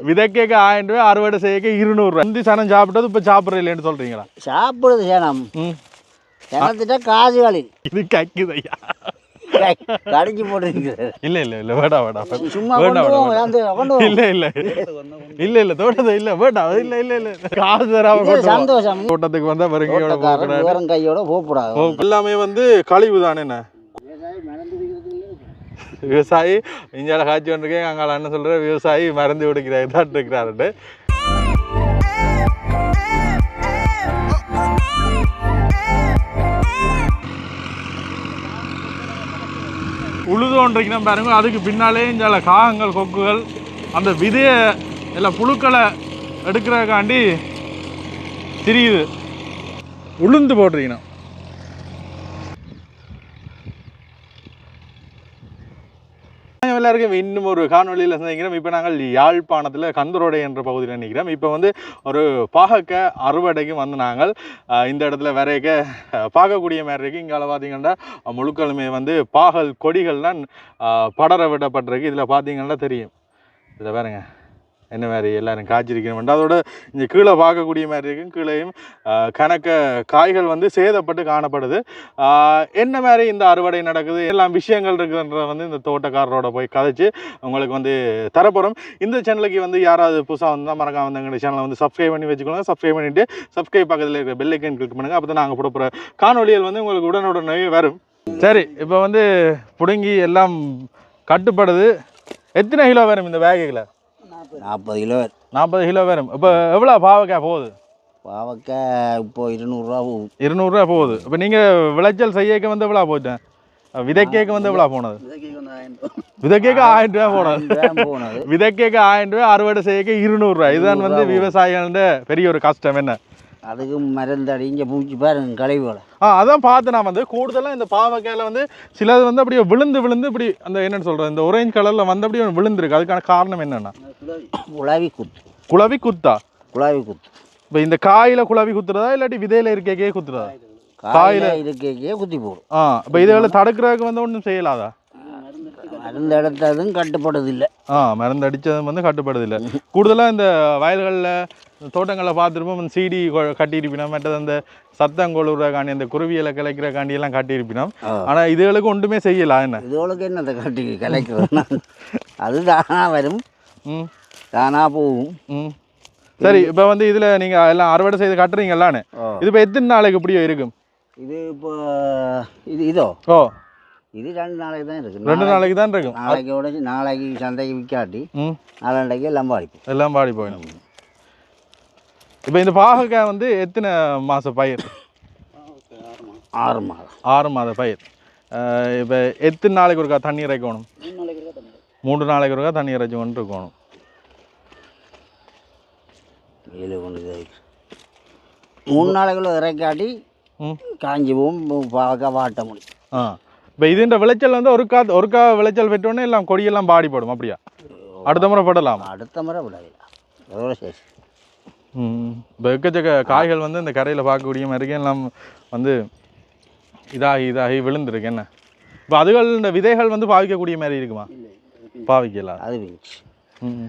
விதைக்கேக்க ஆயிரம் ரூபாய் அறுவடை செய்யக்க இருநூறுவா இந்த சனம் சாப்பிட்டது இப்போ சாப்பிட்ற இல்லைன்னு சொல்கிறீங்களா சாப்பிடுது சேனம். ம். சேனத்திட்ட காசுகளில் இது கக்குது ஐயா. கடிச்சு போட்டுருக்குது. இல்ல இல்ல இல்ல வேடா வேடா சும்மா. இல்ல இல்ல. இல்ல இல்ல தோட்டத்தை இல்ல வேடா இல்ல இல்ல இல்ல. காசு தராம இது. சந்தோஷம். தோட்டத்துக்கு வந்தா வேறும் கையோட போகக்கூடாது. எல்லாமே வந்து கழிவு தானே என்ன? விவசாயி இஞ்சால காய்ச்சி வந்துருக்கேன் அங்கால அண்ணன் சொல்ற விவசாயி மறந்து விடுக்கிறாரு தான் இருக்கிறாருட்டு உழுதோன்றிக்கணும் பாருங்க அதுக்கு பின்னாலே இஞ்சால காகங்கள் கொக்குகள் அந்த விதையை எல்லாம் புழுக்களை எடுக்கிறதுக்காண்டி தெரியுது. உளுந்து போட்டிருக்கணும். எல்லாருக்கும் இன்னும் ஒரு காணொலியில் சந்திக்கிறோம். இப்போ நாங்கள் யாழ்ப்பாணத்தில் கந்தரோடை என்ற பகுதியில் நிற்கிறோம். இப்போ வந்து ஒரு பாகக்க அறுவடைக்கு வந்து நாங்கள் இந்த இடத்துல வரைக்க பார்க்கக்கூடிய மாதிரி இருக்குது இங்கால பார்த்தீங்கன்னா முழுக்களுமே வந்து பாகல் கொடிகள்லாம் படர விடப்பட்டிருக்கு. இதில் பார்த்தீங்கன்னா தெரியும். இதில் பாருங்கள் என்ன மாதிரி எல்லோரும் காய்ச்சிருக்கணும் அதோட இங்கே கீழே பார்க்கக்கூடிய மாதிரி இருக்கும். கீழேயும் கணக்க காய்கள் வந்து சேதப்பட்டு காணப்படுது. என்ன மாதிரி இந்த அறுவடை நடக்குது? எல்லாம் விஷயங்கள் இருக்குன்றத வந்து இந்த தோட்டக்காரரோட போய் கதைச்சு உங்களுக்கு வந்து தரப்போகிறோம் இந்த சேனலுக்கு வந்து யாராவது புதுசாக வந்தால் மறக்காம வந்து சேனலை வந்து சப்ஸ்கிரைப் பண்ணி வச்சுக்கோங்க. சப்ஸ்கிரைப் பண்ணிவிட்டு சப்ஸ்கிரைப் பக்கத்தில் இருக்கிற பெல் ஐக்கன் கிளிக் பண்ணுங்கள் அப்போ தான் நாங்கள் போட காணொலிகள் வந்து உங்களுக்கு உடனுடனே வரும். சரி இப்போ வந்து பிடுங்கி எல்லாம் கட்டுப்படுது. எத்தனை கிலோ வரும் இந்த பேக்குகளை நாற்பது. கிலோ நாற்பது கிலோ வரும். இப்போ எவ்வளோ பாவக்காய் போகுது? பாவக்காய் இப்போ இருநூறுவா போகும் இருநூறுவா போகுது. இப்போ நீங்கள் விளைச்சல் செய்யக்க வந்து எவ்வளோ போயிட்டேன் விதைக்கேக்கு வந்து எவ்வளோ போனது? விதைக்கேக்கு ஆயிரம் ரூபா. போனது. போனது. விதைக்கேக்கு ஆயிரம் ரூபாய் அறுவடை செய்யக்க இருநூறுவா. இதுதான் வந்து விவசாயிகளோட பெரிய ஒரு கஷ்டம் என்ன? அதுக்கு மருந்து அடிங்க பூச்சி பாருங்க கழிவுகளை ஆ அதான் பார்த்து நான் வந்து கூடுதலாக இந்த பாவக்காயில் வந்து சிலது வந்து அப்படியே விழுந்து விழுந்து இப்படி அந்த என்னன்னு சொல்கிறது இந்த ஒரேஞ்ச் கலரில் வந்து அப்படியே விழுந்துருக்கு. அதுக்கான காரணம் என்னென்னா? குழாவி குத்து. குளவி குத்தா? குழாவி குத்து. இப்போ இந்த காயில் குளவி குத்துறதா இல்லாட்டி விதையில இருக்கே குத்துறதா? காயில் இருக்கே குத்தி போடும். ஆ இப்போ இதுகளை தடுக்கிறதுக்கு வந்து ஒன்றும் செய்யலாதா? மருந்து இடத்ததும் கட்டுப்படுது இல்லை ஆ மருந்து அடித்தது வந்து கட்டுப்படுது இல்லை கூடுதலாக இந்த வயல்களில் தோட்டங்களில் பார்த்துருப்போம் இந்த சீடி கட்டியிருப்பினோம் மற்றது அந்த சத்தம் கொழுறக்காண்டி அந்த குருவியலை கிளைக்கிறக்காண்டி எல்லாம் கட்டியிருப்பினோம். ஆனால் இதுகளுக்கு ஒன்றுமே செய்யலாம் என்ன? இதோளுக்கு என்னத்தை கட்டி கலைக்கிறது அது தானா வரும். ம். தானா போகும். ம். சரி இப்போ வந்து இதில் நீங்கள் எல்லாம் அறுவடை செய்து கட்டுறீங்களான்னு. இது இப்போ எத்தனை நாளைக்கு இப்படியோ இருக்கும்? இது இப்போ இது இதோ? ஓ. இது ரெண்டு நாளைக்கு தான் இருக்கு. ரெண்டு நாளைக்கு தான் இருக்கும் நாளைக்கு உடச்சி நாளைக்கு சந்தைக்கு விற்காட்டி ம். நாளாண்டைக்கு எல்லாம் பாடிப்போம் எல்லாம் பாடி போயிடும். இப்போ இந்த பாகக்காய் வந்து எத்தனை மாத பயிர்? ஆறு மாதம். ஆறு மாத பயிர். இப்போ எத்தனை நாளைக்கு ஒருக்கா தண்ணி இறைக்கணும்? மூன்று நாளைக்கு ஒருக்கா தண்ணி இறைச்சி கொண்டு இருக்கணும் வெயில் கொண்டு போய். மூணு நாளைக்குள்ள இறக்காட்டி காஞ்சி போகும் பார்க்க வாட்ட முடியும். ஆ. இப்போ இதுன்ற விளைச்சல் வந்து ஒருக்கா ஒருக்கா விளைச்சல் பெற்றோடனே எல்லாம் கொடியெல்லாம் பாடி போடும் அப்படியா அடுத்த முறை படலாம்? அடுத்த முறை விடாது அதோட சரி ம் இப்போ எக்கச்சக்க காய்கள் வந்து இந்த கரையில் பார்க்கக்கூடிய மாதிரி எல்லாம் வந்து இதாகி இதாகி விழுந்துருக்கு என்ன? இப்போ அதுகள் இந்த விதைகள் வந்து பாவிக்கக்கூடிய மாதிரி இருக்குமா? பாவிக்கலாம் அது ம்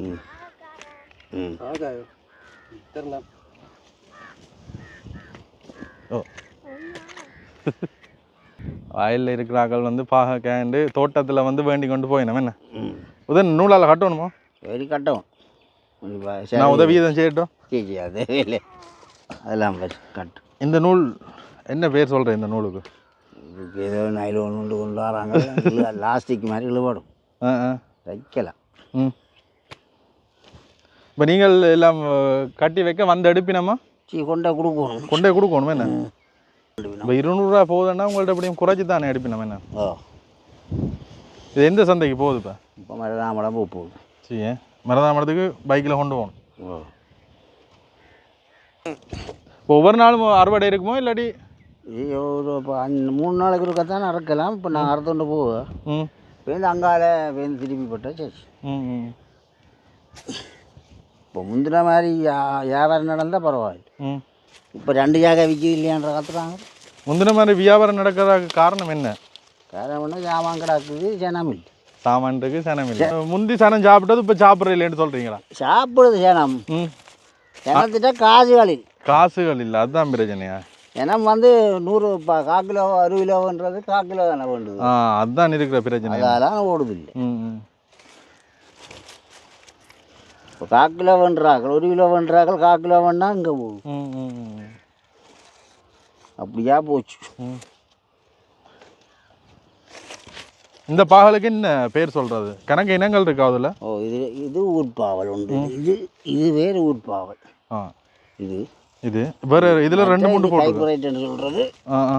ம். ம். ஓ. வயலில் இருக்கிறார்கள் வந்து பாகக்காண்டு தோட்டத்தில் வந்து வேண்டி கொண்டு போயினோம். என்ன? உதன் நூலால் கட்டணுமா? சரி கட்டவும். நான் உதவியதம் செய்யட்டும்? சரி அது இல்லை அதெல்லாம் கட்டும். இந்த நூல் என்ன பேர் சொல்கிறேன் இந்த நூலுக்கு? ஏதோ நைலோன் கொண்டு கொண்டு வராங்க. லாஸ்டிக் மாதிரி இழுபடும். வைக்கலாம். ம். இப்போ நீங்கள் எல்லாம் கட்டி வைக்க வந்து எடுப்பினமா? சீ கொண்டா கொடுக்கணும். கொண்டே கொடுக்கணும் என்ன? இப்போ இருநூறுவா போகுதுன்னா உங்கள்ட்ட எப்படியும் குறைச்சி தானே எடுப்பினோம் என்ன? ஓ இது எந்த சந்தைக்கு போகுது இப்போ? இப்போ மருதாமடம் பூ போகுது. சரி மரதாமரத்துக்கு பைக்கில் கொண்டு போகணும். ஓ. இப்போ ஒவ்வொரு நாளும் அறுவடை இருக்குமோ இல்லாட்டி? ஒரு இப்போ அஞ்சு மூணு நாளைக்கு ஒருக்கா தான் அறுக்கலாம். இப்போ நான் அறுத்துண்டு போவேன். ம். அங்கால பேருந்து திருப்பி போட்டா சரி. ம் இப்போ முந்தின மாதிரி யா- வியாபாரம் நடந்தால் பரவாயில்ல. இப்போ ரெண்டு ஜாக விற்கிது இல்லையான்ற கத்துறாங்க. முந்தின மாதிரி வியாபாரம் நடக்கிறதுக்கு காரணம் என்ன? காரணம்னா ஜாமான் கிடக்குது ஜனம் இல்லை. சாமான்ட்டுக்கு சனம் இல்லை. முந்தி சனம் சாப்பிட்டது இப்போ சாப்பிட்ற இல்லைன்னு சொல்கிறீங்களா சாப்பிடுது ஜனம் ம். ஜனத்திட்ட காசுகளில் காசுகள் இல்லை அதுதான் பிரச்சனையா? ஜனம் வந்து நூறு ப- கா கிலோ அறு கிலோன்றது கா கிலோ தானே வேண்டுது. ஆ அதுதான் இருக்கிற பிரச்சனை. அதால ஓடுது இல்லை. ம் ம். இப்போ கா கிலோ வேண்டுறாக்கள் ஒரு கிலோ வேண்டுறாக்கள் கா கிலோ வேணா இங்கே போகும். அப்படியா போச்சு. இந்த பாகலுக்கு என்ன பேர் சொல்றது? கணக்கு இனங்கள் இருக்கா அதுல? ஓ இது இது ஊர்ப்பாவல் உண்டு இது இது வேறு ஊர்ப்பாவல். ஆ. இது. இது. வேற இதுல ரெண்டு மூணு போட்டு டைப்ரைட்னு சொல்கிறது ஆ ஆ.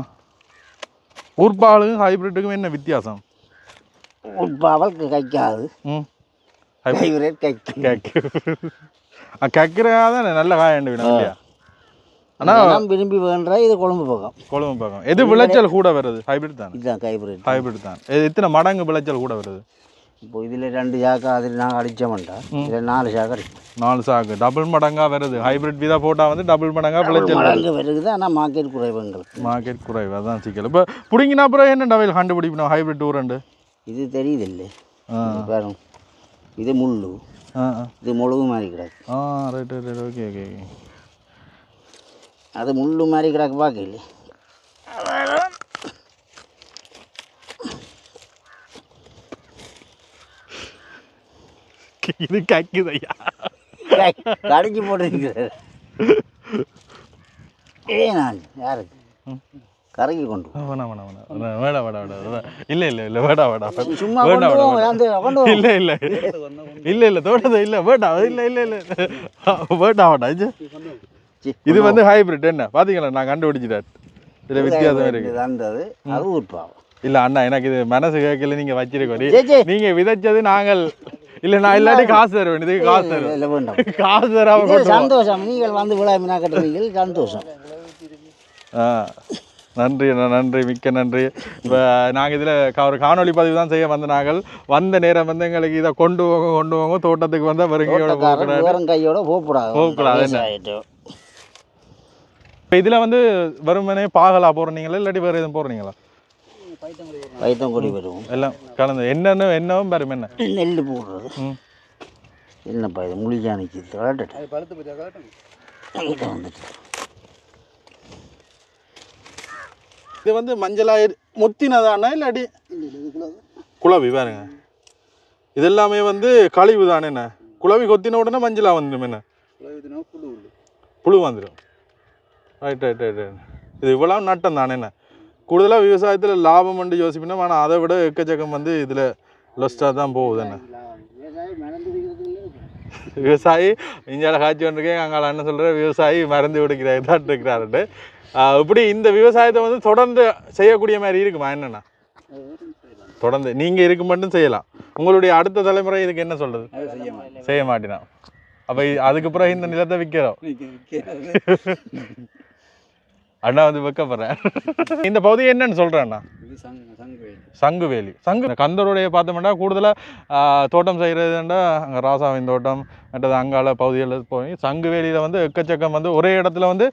ஊர்பாலுக்கும் ஹைபிரிட்டுக்கும் என்ன வித்தியாசம்? ஊர்ப்பாவல் கைக்காது ம். ஹைபிரைட் கைக்கு. கேக்கு. கேட்குறா தான் நல்ல காயண்டு வேணும் இல்லையா? ஆனா ஜனம் விரும்பி வேண்ட இது கொழும்பு பக்கம் கொழும்பு பக்கம் எது விளைச்சல் கூட வருது? ஹைபிரிட் தான். இதுதான் ஹைபிரைட் ஹைபிரிட் தான். இது எத்தனை மடங்கு விளைச்சல் கூட வருது? இப்போ இதில் ரெண்டு சாக்கு அதில் நாங்கள் அடித்தோம்டா இதில் நாலு சாக்கு அடிப்போம் நாலு சாக்கு. டபுள் மடங்கா வருது. ஹைபிரிட் விதா போட்டா வந்து டபுள் மடங்கா விளைச்சல் வருது. மடங்கு வருகுது ஆனால் மார்க்கெட் குறைவு எங்களுக்கு. மார்க்கெட் குறைவு அதான் சிக்கல். இப்போ பிடிங்கினா அப்புறம் என்ன டவைல் கண்டுபிடிக்கணும்? ஹைபிரிட் ஊரண்டு இது தெரியுது இல்லை பாருங்க. இது முள்ளு. இது முழுகு மாதிரி கிடக்கு. ஆ right right okay okay okay அது முள்ளு மாதிரி கிடக்கு பார்க்கல இது கக்குது ஐயா கடைச்சி போட்டுருக்கிறார் ஏ நான் யாருக்கு? கரைக்கு கொண்டு. வேணாம் வேணாம் வேணாம். வேடா வேடா வேடா இல்லை இல்லை இல்லை வேடா வேடா சும்மா வேண்டா கொண்டு வேடா போங்க அந்த கொண்டு போங்க. இல்லை இல்லை. இல்லை இல்லை தோட்டது இல்லை வேண்டா இல்லை இல்லை இல்லை. வேண்டா வேண்டா இது. வந்து ஹைபிரிட் என்ன? பாத்தீங்களா? நான் கண்டுபிடிச்சிட்டேன். இதில் வித்தியாசம் இருக்கு. இது வந்தது அது ஊர்ப்பாவம் இல்ல அண்ணா எனக்கு இது மனசு கேட்கல நீங்க வச்சிருக்கோம் சே, சே. நீங்க விதைச்சது நாங்கள். இல்ல நான் இல்லாட்டி காசு தர வேண்டியது காசு தருவேன் வேண்டாம். காசு தராம. சந்தோஷம். நீங்கள் வந்து விழா மீனா கட்டுறீங்கள் சந்தோஷம். ஆ. நன்றி அண்ணா நன்றி. மிக்க நன்றி. இப்போ நாங்கள் இதில் ஒரு காணொளி பதிவு தான் செய்ய வந்த நாங்கள். வந்த நேரம் வந்து எங்களுக்கு இதை கொண்டு போங்க கொண்டு போங்க. தோட்டத்துக்கு வந்தால் வருகையோட தோட்டக்காரன் போகிறாரு வேறும் கையோட போகக்கூடாது. இப்போ இதில் வந்து வெறுமனே பாகலா போடுறீங்களா இல்லாட்டி வேறு எதுவும் போடுறீங்களா? பைத்தங்குடி வருவோம் எல்லாம் கலந்து. என்னென்ன என்னவும் பெரும் என்ன? நெல் போடுறது. என்னப்பா இது முழிச்சானிக்கு கலட்டுட்டு இங்கே வந்துட்டு. இது வந்து மஞ்சளாய் முத்தினதானா இல்லாட்டி குழவி பாருங்க இது எல்லாமே வந்து கழிவு தானே என்ன? குழவி கொத்தின உடனே மஞ்சளா வந்துடும் என்ன? புழு வந்துடும். ரைட் ரைட் ரைட் ரைட் இது இவ்வளோ நட்டம் தானே என்ன? கூடுதலாக விவசாயத்தில் லாபம் வந்து யோசிப்பினோம் ஆனால் அதை விட எக்கச்சக்கம் வந்து இதில் லஸ்ட்டாக தான் போகுது என்ன? விவசாயி இந்தியாவில் காய்ச்சி கொண்டிருக்கேன் அங்கே என்ன சொல்கிற விவசாயி மருந்து விடுக்கிறாரு தான் இருக்கிறாருட்டு ஆஹ் இப்படி இந்த விவசாயத்தை வந்து தொடர்ந்து செய்யக்கூடிய மாதிரி இருக்குமா என்னண்ணா தொடர்ந்து நீங்கள் இருக்க மட்டும் செய்யலாம். உங்களுடைய அடுத்த தலைமுறை இதுக்கு என்ன சொல்றது? செய்ய மாட்டேனா. அப்போ அதுக்கு பிறகு இந்த நிலத்தை விற்கிறோம் அண்ணா வந்து வைக்கப்படுறேன் இந்த பகுதி என்னன்னு சொல்கிறேன் சங்குவேலி. சங்கு கந்தருடைய பார்த்தோம்னா கூடுதலாக தோட்டம் செய்கிறதுண்டா அங்கே ராசாவின் தோட்டம் மற்றது அங்கால பகுதிகளில் போய் சங்குவேலியில் வந்து எக்கச்சக்கம் வந்து ஒரே இடத்துல வந்து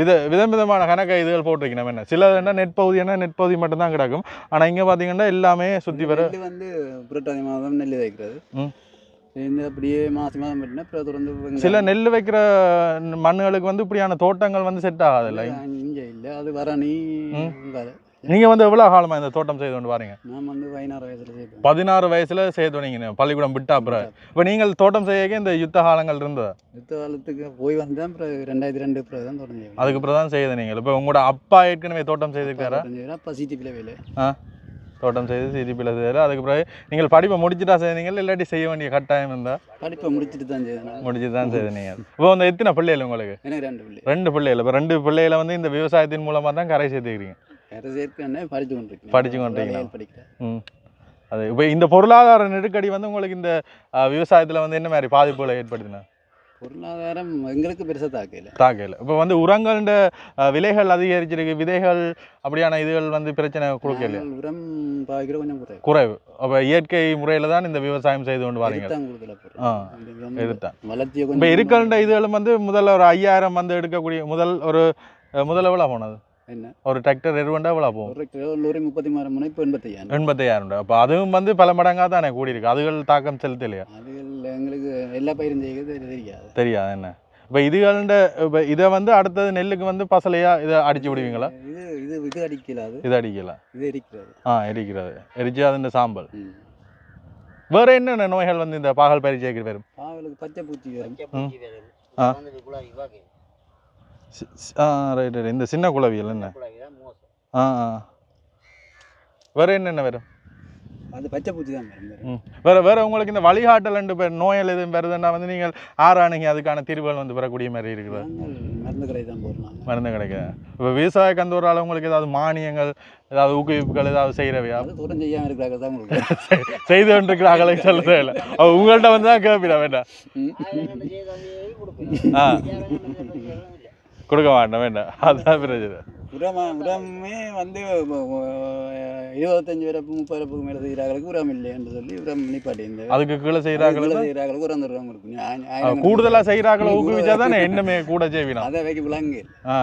வித விதம் விதமான கணக்க இதுகள் போட்டிருக்கணும் என்ன. சில என்ன நெற்பகுதினா நெற்பகுதி மட்டும்தான் கிடக்கும். ஆனால் இங்கே பார்த்தீங்கன்னா எல்லாமே சுற்றி வர வந்து புரட்டாதி மாதம் நெல் வைக்கிறது. அப்படியே மாசி மாதம் அப்புறம் தொடர்ந்து. சில நெல் வைக்கிற மண்ணுகளுக்கு வந்து இப்படியான தோட்டங்கள் வந்து செட் ஆகாதுல்ல இங்க இல்லை அது ம். உங்கால. நீங்கள் வந்து எவ்வளோ காலமாக இந்த தோட்டம் செய்து கொண்டு வாரீங்க? நான் வந்து பதினாறு வயசுல செய்தேன் பதினாறு வயசுல செய்ய தொடங்கிங்க பள்ளிக்கூடம் விட்டா அப்புறம் இப்போ நீங்கள் தோட்டம் செய்ய இந்த யுத்த காலங்கள் இருந்ததா? யுத்த காலத்துக்கு போய் வந்தேன் அப்புறம் ரெண்டாயிரத்தி ரெண்டு பிறகு தான் தொடங்கி அதுக்கப்புறம் தான் செய்யுது நீங்கள். இப்போ உங்களோட அப்பா ஏற்கனவே தோட்டம் செய்திருக்காரா? அப்போ சிடிபியில் வேலை. ஆ. தோட்டம் செய்து சிரிப்பில் செய்தார் அதுக்கு பிறகு நீங்கள் படிப்பை முடிச்சுட்டா செய்தீங்க இல்லாட்டி செய்ய வேண்டிய கட்டாயம் இருந்தால் படிப்பை முடிச்சுட்டு தான் செய்தேன். முடிச்சு தான் செய்தீங்க. இப்போ வந்து எத்தனை பிள்ளைகள் உங்களுக்கு? எனக்கு ரெண்டு பிள்ளை. ரெண்டு பிள்ளைகள். இப்போ ரெண்டு பிள்ளைகளை வந்து இந்த விவசாயத்தின் மூலமாக தான் கரை சேர்த்துக்கிறீங்க. வேறு சேர்க்கன்னு படிச்சு கொண்டிருக்கேன். படிச்சு கொண்டிருக்கீங்களா? ம். அது இப்போ இந்த பொருளாதார நெருக்கடி வந்து உங்களுக்கு இந்த விவசாயத்தில் வந்து என்ன மாதிரி பாதிப்புகளை ஏற்படுத்தின? பொருளாதாரம் எங்களுக்கு பெருசாக தாக்கல. தாக்கல. இப்போ வந்து உரங்கள்ட அஹ், விலைகள் அதிகரிச்சிருக்கு. விதைகள் அப்படியான இதுகள் வந்து பிரச்சனை கொடுக்கல. உரம் பாய்க்கிற கொஞ்சம் குறைவு. குறைவு. அப்போ இயற்கை முறையில் தான் இந்த விவசாயம் செய்து கொண்டு வரீங்க. இதுதான் வளர்ச்சியை இப்போ கொஞ்சம் இருக்கின்ற இதுகளும் வந்து முதல்ல ஒரு ஐயாயிரம் வந்து எடுக்கக்கூடிய முதல் ஒரு முதல் எவ்வளோ போனது? என்ன? ஒரு டிராக்டர் எருவண்டா எவ்வளோ போகும் ஒரு கிலோ லோரி முப்பத்தி மூணு முனை இப்போ எண்பத்தையாயிரம். எண்பத்தையாயிரம் ரூபா அப்போ அதுவும் வந்து பல மடங்காக தானே கூடியிருக்கு. அதுகள் தாக்கம் செலுத்தலையா? அது எங்களுக்கு எல்லா பயிரும் செய்கிறது தெரியாது. தெரியாது என்ன? இப்போ இதுகள்ண்ட இப்போ இதை வந்து அடுத்தது நெல்லுக்கு வந்து பசலையா? இதை அடிச்சு விடுவீங்களா? இது இது இது அடிக்கல அது இது அடிக்கலாம் இது எரிக்கிறது. ஆ எரிக்கிறது. எரிச்சு அதுன்ற சாம்பல். வேற என்னென்ன நோய்கள் வந்து இந்த பாகல் பயிற்சிக்கு வரும்? பாவலுக்கு பச்சை பூச்சி வரும். ஆ. ஆ ரைட் ரைட் இந்த சின்ன குளவியல் என்ன? ஆ ஆ. வேற என்னென்ன வரும் அது பச்சை பூச்சி தான் வேற. ம். வேற வேற உங்களுக்கு இந்த வழிகாட்டல் ரெண்டு பேர் நோயல் எதுவும் வருதுன்னா வந்து நீங்கள் ஆறாணுங்க அதுக்கான தீர்வுகள் வந்து பெறக்கூடிய மாதிரி இருக்குது? மருந்து கடை தான் போடுறாங்க மருந்து கிடைக்க. இப்போ விவசாய கந்தூரால் உங்களுக்கு ஏதாவது மானியங்கள் ஏதாவது ஊக்குவிப்புகள் ஏதாவது செய்கிறவையா அது தூரம் செய்யாமல் இருக்கிறாங்க தான் உங்களுக்கு. செய்து கொண்டிருக்கிறாங்களே இல்லை. அவ உங்கள்கிட்ட வந்து தான் கேட்பிட வேண்டாம். ஆ. கொடுக்க வேண்டாம் வேண்டாம் அதுதான் பிரச்சனை. உரமா உரமே வந்து இருபத்தஞ்சு வரப்பு முப்பது வரப்புக்கு மேலே செய்கிறாங்களுக்கு உரம் இல்லை என்று சொல்லி உரம் நிப்பாட்டி அதுக்கு கீழே செய்கிறாங்களே செய்கிறாங்களுக்கு உரம் தருவாங்க இருக்கும் கூடுதலாக செய்கிறாங்களோ ஊக்குவிச்சா தானே? என்னமே கூட செய்வினா அதை வைக்க விளங்கு ஆ.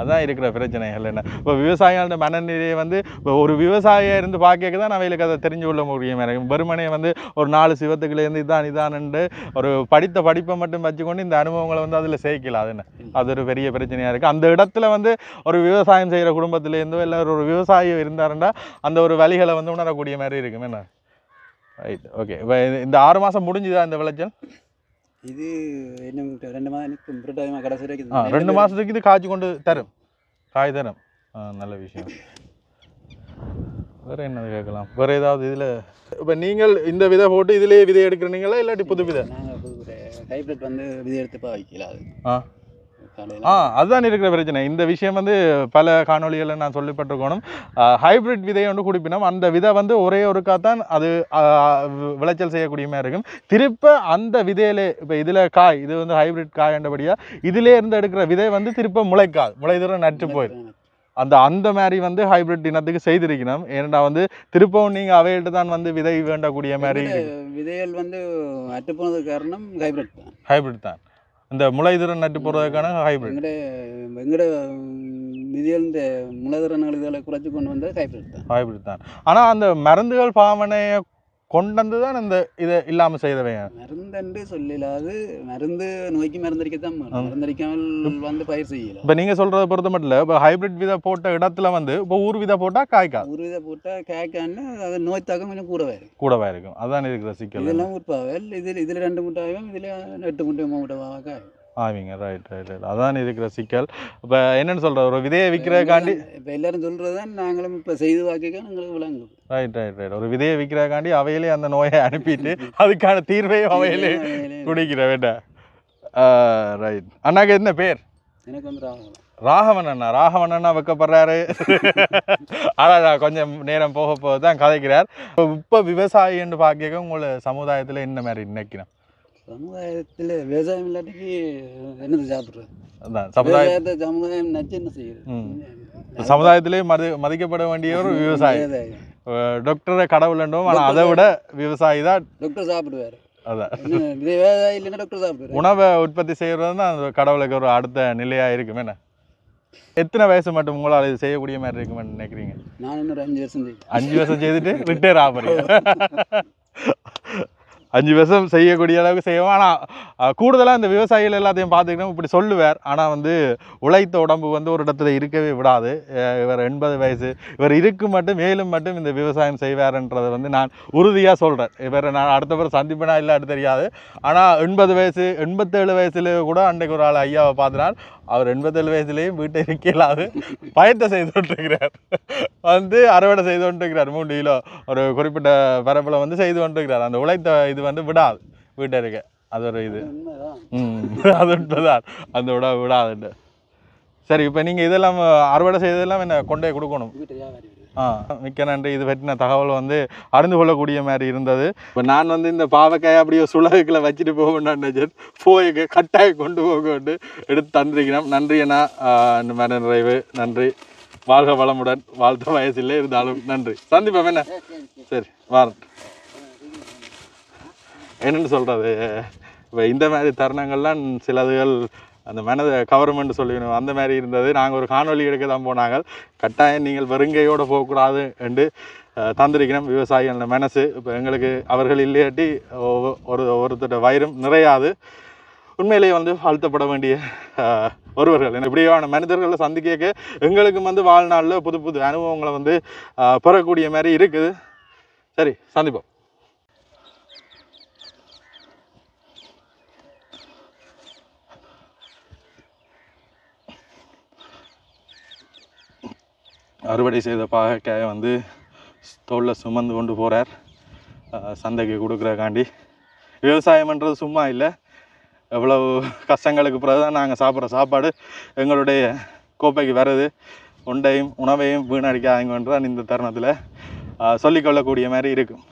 அதான் இருக்கிற பிரச்சனைகள் என்ன? இப்போ விவசாயிகளோட மனநிலையை வந்து இப்போ ஒரு விவசாயியாக இருந்து பார்க்க தான் அவைகளுக்கு அதை தெரிஞ்சு கொள்ள முடியும். எனக்கு வெறுமனே வந்து ஒரு நாலு சிவத்துக்குள்ளேருந்து இதான் இதானுண்டு ஒரு படித்த படிப்பை மட்டும் வச்சுக்கொண்டு இந்த அனுபவங்களை வந்து அதில் சேர்க்கல அது என்ன? அது ஒரு பெரிய பிரச்சனையாக இருக்குது அந்த இடத்துல வந்து ஒரு விவசாயம் செய்கிற குடும்பத்துலேருந்தோ இல்லை ஒரு விவசாயி இருந்தாருண்டா அந்த ஒரு வழிகளை வந்து உணரக்கூடிய மாதிரி இருக்கும். என்ன? ரைட் ஓகே இப்போ இந்த ஆறு மாதம் முடிஞ்சுதா இந்த விளைச்சல்? இது இன்னும் ரெண்டு மாதம் கடைசி வரைக்கும் ரெண்டு மாதத்துக்கு இது காய்ச்சி கொண்டு தரும் காய் தரும் நல்ல விஷயம் வேறு என்னது கேட்கலாம் வேறு ஏதாவது இதில் இப்போ நீங்கள் இந்த விதை போட்டு இதிலேயே விதை எடுக்கிறீங்களா இல்லாட்டி புது விதை நாங்கள் ஹைப்ரிட் வந்து விதை எடுத்துப்பா வைக்கல அது ஆ ஆ அதுதான் இருக்கிற பிரச்சனை. இந்த விஷயம் வந்து பல காணொளிகளில் நான் சொல்லிப்பட்டிருக்கணும். ஹைபிரிட் விதையை ஒன்று குடிப்பினோம். அந்த விதை வந்து ஒரே ஒருக்கா தான் அது விளைச்சல் செய்யக்கூடிய மாதிரி இருக்கும். திருப்ப அந்த விதையிலே இப்போ இதில் காய் இது வந்து ஹைபிரிட் காயண்டபடியாக இதிலே இருந்து எடுக்கிற விதை வந்து திருப்ப முளைக்காது. முளைதூரம் நட்டு போயிடும் அந்த அந்த மாதிரி வந்து ஹைபிரிட் இனத்துக்கு செய்திருக்கணும். ஏன்னா வந்து திருப்பவும் நீங்கள் அவையிட்டு தான் வந்து விதை வேண்டக்கூடிய மாதிரி விதைகள் வந்து அட்டு போனதுக்கு காரணம் ஹைப்ரிட் தான். ஹைபிரிட் தான். இந்த முளைதூரம் நட்டு போகிறதுக்கான ஹைபிரிட் எங்கட விதைகள் இந்த முளதிறன்கள் இதெல்லாம் குறைச்சி கொண்டு வந்தது ஹைப்ரிட் தான். ஹைபிரிட் தான். ஆனால் அந்த மருந்துகள் பாவனையை கொண்டு வந்து தான் இந்த இதை இல்லாமல் செய்தவைங்க. மருந்தண்டு சொல்லலாது மருந்து நோய்க்கு மருந்தடிக்கத்தான். மருந்தடிக்காமல் வந்து பயிர் செய்யலாம். இப்போ நீங்கள் சொல்கிறத பொறுத்த மட்டும் இல்லை இப்போ ஹைபிரிட் விதை போட்ட இடத்துல வந்து இப்போ ஊர் விதை போட்டால் காய்க்காது. ஒரு விதை போட்டால் கேட்கான்னு அது நோய் தாக்கம் கொஞ்சம் கூடவே இருக்கும். கூடவா இருக்கும். அதான் இருக்கிற சிக்கல். இதெல்லாம் உட்பாவல் இதில் இதில் ரெண்டு முட்டை ஆகும் இதில் எட்டு முட்டை மூணு முட்டை வாங்க ஆவீங்க. ரைட் ரைட் ரைட் அதான் இருக்கிற சிக்கல். இப்போ என்னன்னு சொல்கிற ஒரு விதையை விற்கிறதுக்காண்டி இப்போ எல்லாரும் சொல்கிறது தான் நாங்களும் இப்போ செய்து வாக்கிக்க எங்களுக்கு விளங்குது ரைட் ரைட் ரைட் ஒரு விதையை விற்கிறதுக்காண்டி அவையிலே அந்த நோயை அனுப்பிட்டு அதுக்கான தீர்வையும் அவையிலே குடிக்கிற வேண்டா ரைட் அண்ணாக்கு என்ன பேர்? எனக்கு வந்து ராகம் ராகவன் அண்ணா. ராகவன் அண்ணா வைக்கப்படுறாரு. ஆனால் கொஞ்சம் நேரம் போக போக தான் கதைக்கிறார். இப்போ விவசாயி என்று பார்க்க உங்களை சமுதாயத்தில் என்ன மாதிரி நினைக்கிறேன்? சமுதாயத்தில் விவசாயம் இல்லாட்டிக்கு என்னது சாப்பிட்றது? அதான் சமுதாய விவசாயத்தை சமுதாயம் நச்சு என்ன செய்யுது. சமுதாயத்திலே மதி மதிக்கப்பட வேண்டிய ஒரு விவசாயி. டாக்டரை கடவுள்ன்றோம் ஆனால் அதை விட விவசாயி தான் டாக்டர் சாப்பிடுவார். அதான். உணவை உற்பத்தி செய்கிறது தான் அந்த கடவுளுக்கு ஒரு அடுத்த நிலையாக இருக்கும் என்ன? எத்தனை வயசு மட்டும் உங்களால் இது செய்யக்கூடிய மாதிரி இருக்குமென்னு நினைக்கிறீங்க? நான் இன்னொரு அஞ்சு வருஷம் அஞ்சு வருஷம் செய்துட்டு ரிட்டையர் ஆகிறீங்க அஞ்சு வருஷம் செய்யக்கூடிய அளவுக்கு செய்வோம். ஆனால் கூடுதலாக இந்த விவசாயிகள் எல்லாத்தையும் பார்த்துக்கிட்டோம். இப்படி சொல்லுவார். ஆனால் வந்து உழைத்த உடம்பு வந்து ஒரு இடத்துல இருக்கவே விடாது. இவர் எண்பது வயசு இவர் இருக்கு மட்டும் மேலும் மட்டும் இந்த விவசாயம் செய்வார்ன்றதை வந்து நான் உறுதியாக சொல்கிறேன் இவர் நான் அடுத்த பிறகு சந்திப்பேனா இல்லாட்டு தெரியாது. ஆனால் எண்பது வயசு எண்பத்தேழு வயசுல கூட அன்றைக்கு ஒரு ஆள் ஐயாவை பார்த்துனால் அவர் எண்பத்தேழு வயசுலேயும் வீட்டை இருக்கலாது பயத்தை செய்து கொண்டிருக்கிறார். வந்து அறுவடை செய்து கொண்டிருக்கிறார் மூணு கிலோ. ஒரு குறிப்பிட்ட பரப்பில் வந்து செய்து கொண்டிருக்கிறார். அந்த உழைத்த இது வந்து விடாது வீட்டை இருக்க அது ஒரு இது. ம் அது உண்மைதான். அந்த விட விடாதுண்டு சரி இப்போ நீங்கள் இதெல்லாம் அறுவடை செய்ததெல்லாம் என்ன கொண்டே கொடுக்கணும்? மிக்க நன்றி. இது பற்றின தகவல் வந்து அறிந்து கொள்ளக்கூடிய மாதிரி இருந்தது. இப்போ நான் வந்து இந்த பாவக்காயை அப்படியே சுழகுக்களை வச்சுட்டு போக நினைச்சேன். போய் கட்டாயம் கொண்டு போக கொண்டு எடுத்து தந்திருக்கிறோம் நன்றி அண்ணா. இந்த மாதிரி நிறைவு. நன்றி. வாழ்க வளமுடன். வாழ்த்த வயசில்லை இருந்தாலும் நன்றி. சந்திப்போம் என்ன? சரி வாரன் என்னென்னு சொல்கிறது இப்போ இந்த மாதிரி தருணங்கள்லாம் சிலதுகள் அந்த மனதை கவர்மெண்ட் சொல்லிடணும். அந்த மாதிரி இருந்தது. நாங்கள் ஒரு காணொலி எடுக்க தான் போனாங்க. கட்டாயம் நீங்கள் வெறுங்கையோடு போகக்கூடாது என்று தந்திருக்கணும் விவசாயிகள் மனசு. இப்போ எங்களுக்கு அவர்கள் இல்லையாட்டி ஒவ்வொ- ஒரு ஒருத்தர் வயிறும் நிறையாது. உண்மையிலேயே வந்து வாழ்த்தப்பட வேண்டிய ஒருவர்கள். இப்படியான மனிதர்களை சந்திக்க எங்களுக்கும் வந்து வாழ்நாளில் புது புது அனுபவங்களை வந்து பெறக்கூடிய மாதிரி இருக்குது. சரி சந்திப்போம். அறுவடை செய்த பாகக்காயை வந்து தோளில் சுமந்து கொண்டு போகிறார் சந்தைக்கு கொடுக்குறக்காண்டி விவசாயம்ன்றது சும்மா இல்லை. எவ்வளவு கஷ்டங்களுக்கு பிறகு தான் நாங்கள் சாப்பிட்ற சாப்பாடு எங்களுடைய கோப்பைக்கு வருது. உண்டையும் உணவையும் வீணடிக்காதீங்கன்றான் இந்த தருணத்தில். சொல்லிக்கொள்ளக்கூடிய மாதிரி இருக்கும்.